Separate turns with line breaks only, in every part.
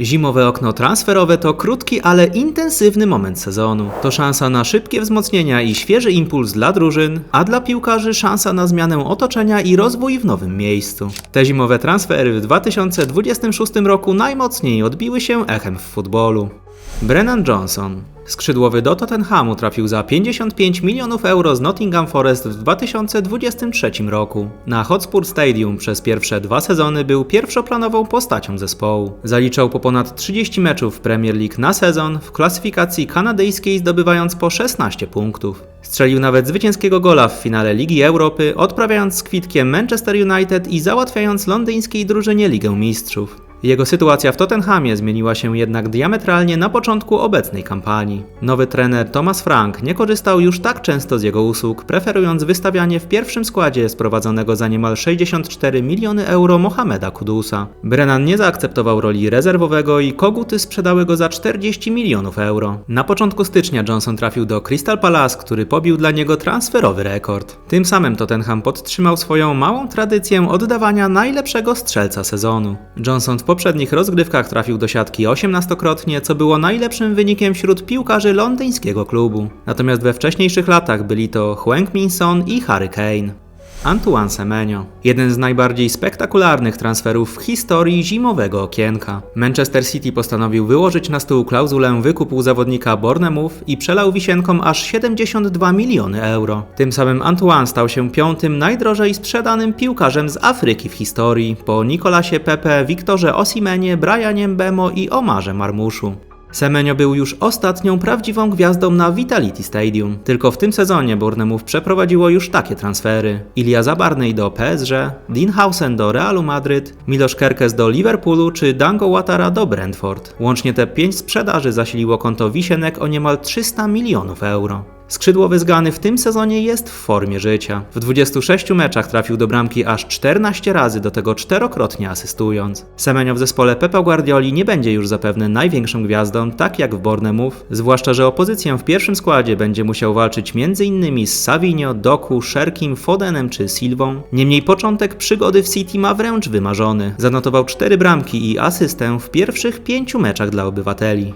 Zimowe okno transferowe to krótki, ale intensywny moment sezonu. To szansa na szybkie wzmocnienia i świeży impuls dla drużyn, a dla piłkarzy szansa na zmianę otoczenia i rozwój w nowym miejscu. Te zimowe transfery w 2026 roku najmocniej odbiły się echem w futbolu. Brennan Johnson. Skrzydłowy do Tottenhamu trafił za 55 milionów euro z Nottingham Forest w 2023 roku. Na Hotspur Stadium przez pierwsze dwa sezony był pierwszoplanową postacią zespołu. Zaliczał po ponad 30 meczów w Premier League na sezon, w klasyfikacji kanadyjskiej zdobywając po 16 punktów. Strzelił nawet zwycięskiego gola w finale Ligi Europy, odprawiając z kwitkiem Manchester United i załatwiając londyńskiej drużynie Ligę Mistrzów. Jego sytuacja w Tottenhamie zmieniła się jednak diametralnie na początku obecnej kampanii. Nowy trener Thomas Frank nie korzystał już tak często z jego usług, preferując wystawianie w pierwszym składzie sprowadzonego za niemal 64 miliony euro Mohameda Kudusa. Brennan nie zaakceptował roli rezerwowego i koguty sprzedały go za 40 milionów euro. Na początku stycznia Johnson trafił do Crystal Palace, który pobił dla niego transferowy rekord. Tym samym Tottenham podtrzymał swoją małą tradycję oddawania najlepszego strzelca sezonu. Johnson w poprzednich rozgrywkach trafił do siatki 18-krotnie, co było najlepszym wynikiem wśród piłkarzy londyńskiego klubu. Natomiast we wcześniejszych latach byli to Hwang Min Son i Harry Kane. Antoine Semenyo. Jeden z najbardziej spektakularnych transferów w historii zimowego okienka. Manchester City postanowił wyłożyć na stół klauzulę wykupu zawodnika Bournemouth i przelał wisienką aż 72 miliony euro. Tym samym Antoine stał się piątym najdrożej sprzedanym piłkarzem z Afryki w historii, po Nikolasie Pepe, Wiktorze Osimenie, Brianie Mbemo i Omarze Marmuszu. Semenyo był już ostatnią prawdziwą gwiazdą na Vitality Stadium. Tylko w tym sezonie Bournemouth przeprowadziło już takie transfery. Ilia Zabarnej do PSG, Dean do Realu Madryt, Miloš Kerkes do Liverpoolu czy Dango Watara do Brentford. Łącznie te pięć sprzedaży zasiliło konto Wisienek o niemal 300 milionów euro. Skrzydłowy zgany w tym sezonie jest w formie życia. W 26 meczach trafił do bramki aż 14 razy, do tego czterokrotnie asystując. Semenyo w zespole Pepa Guardioli nie będzie już zapewne największą gwiazdą, tak jak w Bournemouth, zwłaszcza, że opozycję w pierwszym składzie będzie musiał walczyć m.in. z Savinio, Doku, Szerkim, Fodenem czy Silvą. Niemniej początek przygody w City ma wręcz wymarzony. Zanotował 4 bramki i asystę w pierwszych 5 meczach dla obywateli.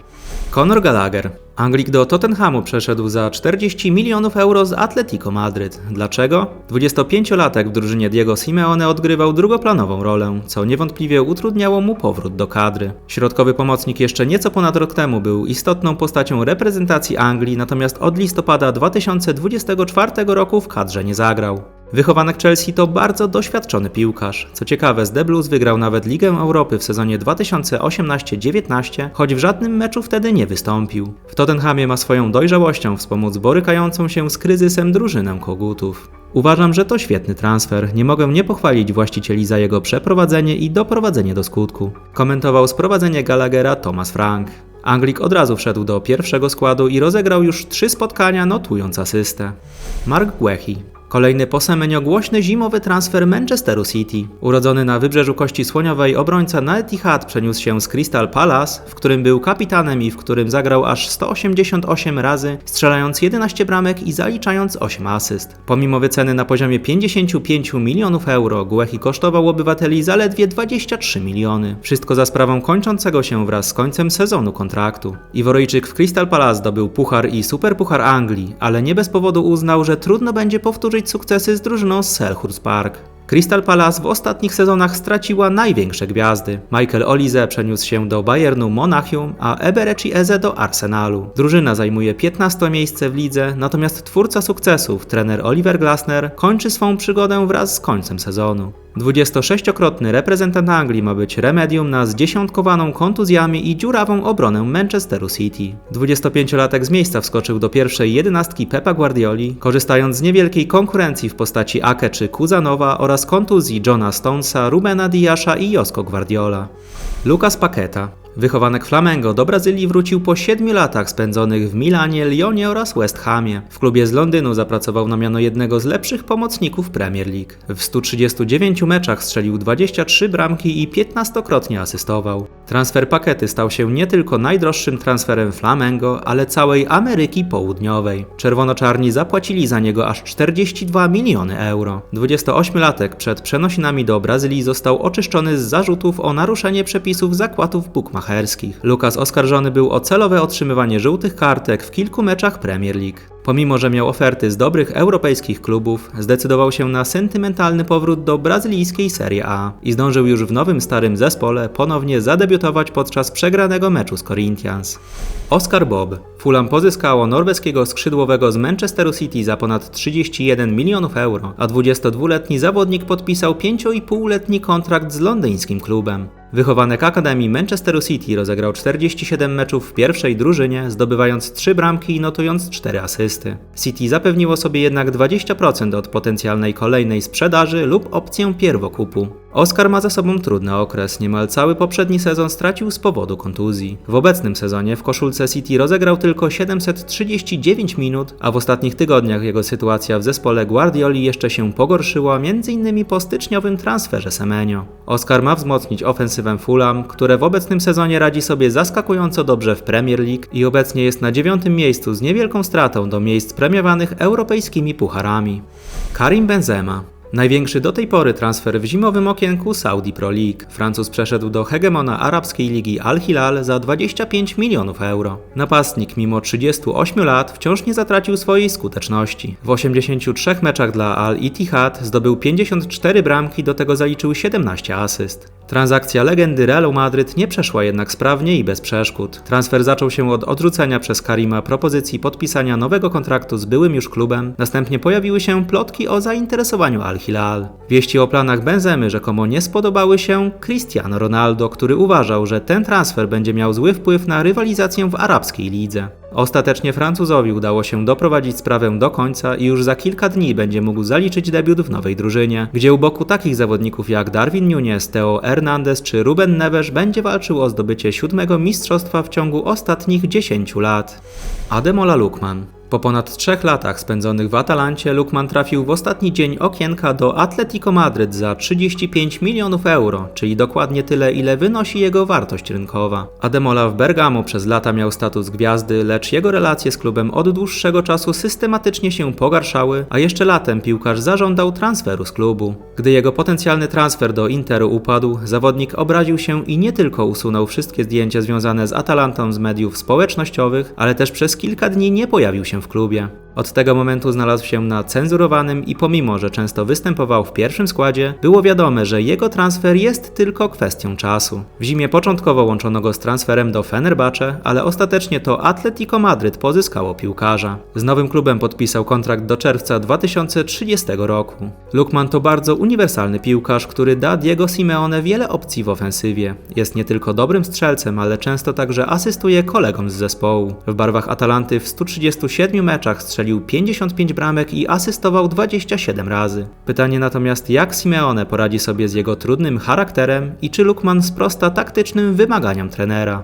Conor Gallagher. Anglik do Tottenhamu przeszedł za 40 milionów euro z Atletico Madryt. Dlaczego? 25-latek w drużynie Diego Simeone odgrywał drugoplanową rolę, co niewątpliwie utrudniało mu powrót do kadry. Środkowy pomocnik jeszcze nieco ponad rok temu był istotną postacią reprezentacji Anglii, natomiast od listopada 2024 roku w kadrze nie zagrał. Wychowanek Chelsea to bardzo doświadczony piłkarz. Co ciekawe, z The Blues wygrał nawet Ligę Europy w sezonie 2018-19, choć w żadnym meczu wtedy nie wystąpił. W Tottenhamie ma swoją dojrzałością wspomóc borykającą się z kryzysem drużynę kogutów. Uważam, że to świetny transfer. Nie mogę nie pochwalić właścicieli za jego przeprowadzenie i doprowadzenie do skutku. Komentował sprowadzenie Gallaghera Thomas Frank. Anglik od razu wszedł do pierwszego składu i rozegrał już trzy spotkania, notując asystę. Mark Guehi. Kolejny po Semenio głośny zimowy transfer Manchesteru City. Urodzony na wybrzeżu Kości Słoniowej obrońca na Etihad przeniósł się z Crystal Palace, w którym był kapitanem i w którym zagrał aż 188 razy, strzelając 11 bramek i zaliczając 8 asyst. Pomimo wyceny na poziomie 55 milionów euro, Guehi kosztował obywateli zaledwie 23 miliony. Wszystko za sprawą kończącego się wraz z końcem sezonu kontraktu. Iworyjczyk w Crystal Palace zdobył puchar i superpuchar Anglii, ale nie bez powodu uznał, że trudno będzie powtórzyć sukcesy z drużyną Selhurst Park. Crystal Palace w ostatnich sezonach straciła największe gwiazdy. Michael Olize przeniósł się do Bayernu Monachium, a Eberechi Eze do Arsenalu. Drużyna zajmuje 15 miejsce w lidze, natomiast twórca sukcesów, trener Oliver Glasner, kończy swą przygodę wraz z końcem sezonu. 26-krotny reprezentant Anglii ma być remedium na zdziesiątkowaną kontuzjami i dziurawą obronę Manchesteru City. 25-latek z miejsca wskoczył do pierwszej jedenastki Pepa Guardioli, korzystając z niewielkiej konkurencji w postaci Ake czy Kuzanowa oraz kontuzji Johna Stonesa, Rubena Diasza i Josko Guardiola. Lucas Paqueta Wychowanek Flamengo do Brazylii wrócił po 7 latach spędzonych w Milanie, Lyonie oraz West Hamie. W klubie z Londynu zapracował na miano jednego z lepszych pomocników Premier League. W 139 meczach strzelił 23 bramki i 15-krotnie asystował. Transfer Pakety stał się nie tylko najdroższym transferem Flamengo, ale całej Ameryki Południowej. Czerwono-czarni zapłacili za niego aż 42 miliony euro. 28-latek przed przenosinami do Brazylii został oczyszczony z zarzutów o naruszenie przepisów zakładów Bukmacherów szachowsko-bohaterskich. Lukas oskarżony był o celowe otrzymywanie żółtych kartek w kilku meczach Premier League. Pomimo, że miał oferty z dobrych europejskich klubów, zdecydował się na sentymentalny powrót do brazylijskiej Serie A i zdążył już w nowym starym zespole ponownie zadebiutować podczas przegranego meczu z Corinthians. Oscar Bob. Fulham pozyskało norweskiego skrzydłowego z Manchesteru City za ponad 31 milionów euro, a 22-letni zawodnik podpisał 5,5-letni kontrakt z londyńskim klubem. Wychowanek Akademii Manchesteru City rozegrał 47 meczów w pierwszej drużynie, zdobywając 3 bramki i notując 4 asysty. City zapewniło sobie jednak 20% od potencjalnej kolejnej sprzedaży lub opcję pierwokupu. Oscar ma za sobą trudny okres, niemal cały poprzedni sezon stracił z powodu kontuzji. W obecnym sezonie w koszulce City rozegrał tylko 739 minut, a w ostatnich tygodniach jego sytuacja w zespole Guardioli jeszcze się pogorszyła, m.in. po styczniowym transferze Semenyo. Oscar ma wzmocnić ofensywę Fulham, które w obecnym sezonie radzi sobie zaskakująco dobrze w Premier League i obecnie jest na dziewiątym miejscu z niewielką stratą do miejsc premiowanych europejskimi pucharami. Karim Benzema Największy do tej pory transfer w zimowym okienku Saudi Pro League. Francuz przeszedł do hegemona arabskiej ligi Al Hilal za 25 milionów euro. Napastnik mimo 38 lat wciąż nie zatracił swojej skuteczności. W 83 meczach dla Al Ittihad zdobył 54 bramki, do tego zaliczył 17 asyst. Transakcja legendy Realu Madryt nie przeszła jednak sprawnie i bez przeszkód. Transfer zaczął się od odrzucenia przez Karima propozycji podpisania nowego kontraktu z byłym już klubem, następnie pojawiły się plotki o zainteresowaniu Al Hilal. Wieści o planach Benzemy rzekomo nie spodobały się Cristiano Ronaldo, który uważał, że ten transfer będzie miał zły wpływ na rywalizację w arabskiej lidze. Ostatecznie Francuzowi udało się doprowadzić sprawę do końca i już za kilka dni będzie mógł zaliczyć debiut w nowej drużynie, gdzie u boku takich zawodników jak Darwin Nunes, Theo Hernandez czy Ruben Neves będzie walczył o zdobycie siódmego mistrzostwa w ciągu ostatnich 10 lat. Ademola Lukman po ponad trzech latach spędzonych w Atalancie, Lukman trafił w ostatni dzień okienka do Atletico Madryt za 35 milionów euro, czyli dokładnie tyle, ile wynosi jego wartość rynkowa. Ademola w Bergamo przez lata miał status gwiazdy, lecz jego relacje z klubem od dłuższego czasu systematycznie się pogarszały, a jeszcze latem piłkarz zażądał transferu z klubu. Gdy jego potencjalny transfer do Interu upadł, zawodnik obraził się i nie tylko usunął wszystkie zdjęcia związane z Atalantą z mediów społecznościowych, ale też przez kilka dni nie pojawił się w klubie. Od tego momentu znalazł się na cenzurowanym i pomimo, że często występował w pierwszym składzie, było wiadome, że jego transfer jest tylko kwestią czasu. W zimie początkowo łączono go z transferem do Fenerbahce, ale ostatecznie to Atletico Madryt pozyskało piłkarza. Z nowym klubem podpisał kontrakt do czerwca 2030 roku. Lukman to bardzo uniwersalny piłkarz, który da Diego Simeone wiele opcji w ofensywie. Jest nie tylko dobrym strzelcem, ale często także asystuje kolegom z zespołu. W barwach Atalanty w 137 meczach strzelił strzelił 55 bramek i asystował 27 razy. Pytanie natomiast, jak Simeone poradzi sobie z jego trudnym charakterem i czy Lukman sprosta taktycznym wymaganiom trenera.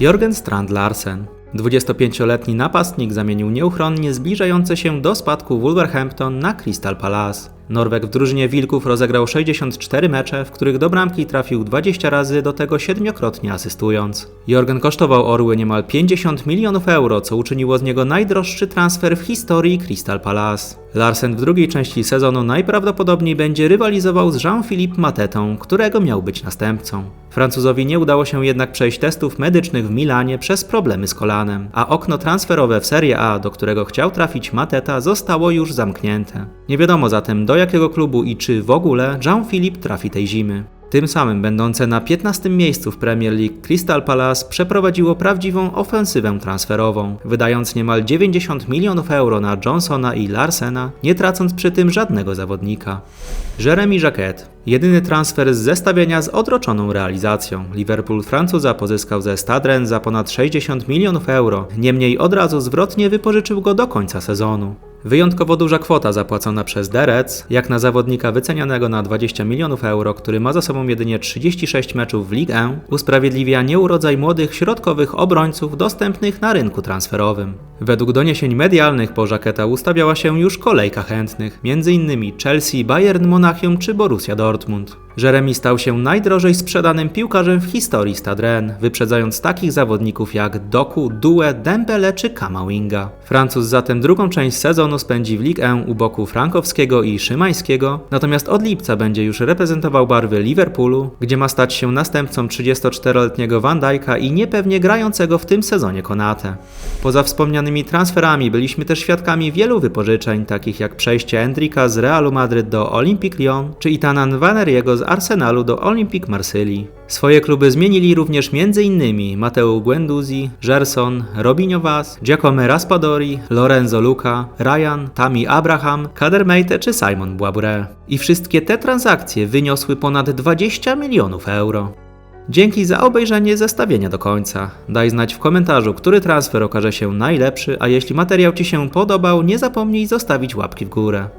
Jorgen Strand Larsen 25-letni napastnik zamienił nieuchronnie zbliżające się do spadku Wolverhampton na Crystal Palace. Norweg w drużynie Wilków rozegrał 64 mecze, w których do bramki trafił 20 razy, do tego siedmiokrotnie asystując. Jorgen kosztował Orły niemal 50 milionów euro, co uczyniło z niego najdroższy transfer w historii Crystal Palace. Larsen w drugiej części sezonu najprawdopodobniej będzie rywalizował z Jean-Philippe Matetą, którego miał być następcą. Francuzowi nie udało się jednak przejść testów medycznych w Milanie przez problemy z kolanem, a okno transferowe w Serie A, do którego chciał trafić Mateta, zostało już zamknięte. Nie wiadomo zatem do jakiego klubu i czy w ogóle Jean-Philippe trafi tej zimy. Tym samym będące na 15 miejscu w Premier League Crystal Palace przeprowadziło prawdziwą ofensywę transferową, wydając niemal 90 milionów euro na Johnsona i Larsena, nie tracąc przy tym żadnego zawodnika. Jeremy Jacquet Jedyny transfer z zestawienia z odroczoną realizacją. Liverpool Francuza pozyskał ze Stadren za ponad 60 milionów euro, niemniej od razu zwrotnie wypożyczył go do końca sezonu. Wyjątkowo duża kwota zapłacona przez Derec, jak na zawodnika wycenianego na 20 milionów euro, który ma za sobą jedynie 36 meczów w Ligue 1, usprawiedliwia nieurodzaj młodych środkowych obrońców dostępnych na rynku transferowym. Według doniesień medialnych po Żaketa ustawiała się już kolejka chętnych, m.in. Chelsea, Bayern Monachium czy Borussia Dortmund. Jeremy stał się najdrożej sprzedanym piłkarzem w historii Stadren, wyprzedzając takich zawodników jak Doku, Due, Dembele czy Kamawinga. Francuz zatem drugą część sezonu spędzi w Ligue 1 u boku Frankowskiego i Szymańskiego, natomiast od lipca będzie już reprezentował barwy Liverpoolu, gdzie ma stać się następcą 34-letniego Van Dijk'a i niepewnie grającego w tym sezonie Konate. Poza wspomnianymi transferami byliśmy też świadkami wielu wypożyczeń, takich jak przejście Endrika z Realu Madryt do Olympique Lyon, czy Itanan Vaneriego z Arsenalu do Olympique Marsylii. Swoje kluby zmienili również m.in. Mateo Guendouzi, Gerson, Robinho Vaz, Giacomo Raspadori, Lorenzo Luca, Ryan, Tammy Abraham, Kader Meite czy Simon Boisbré. I wszystkie te transakcje wyniosły ponad 20 milionów euro. Dzięki za obejrzenie zestawienia do końca. Daj znać w komentarzu, który transfer okaże się najlepszy, a jeśli materiał Ci się podobał, nie zapomnij zostawić łapki w górę.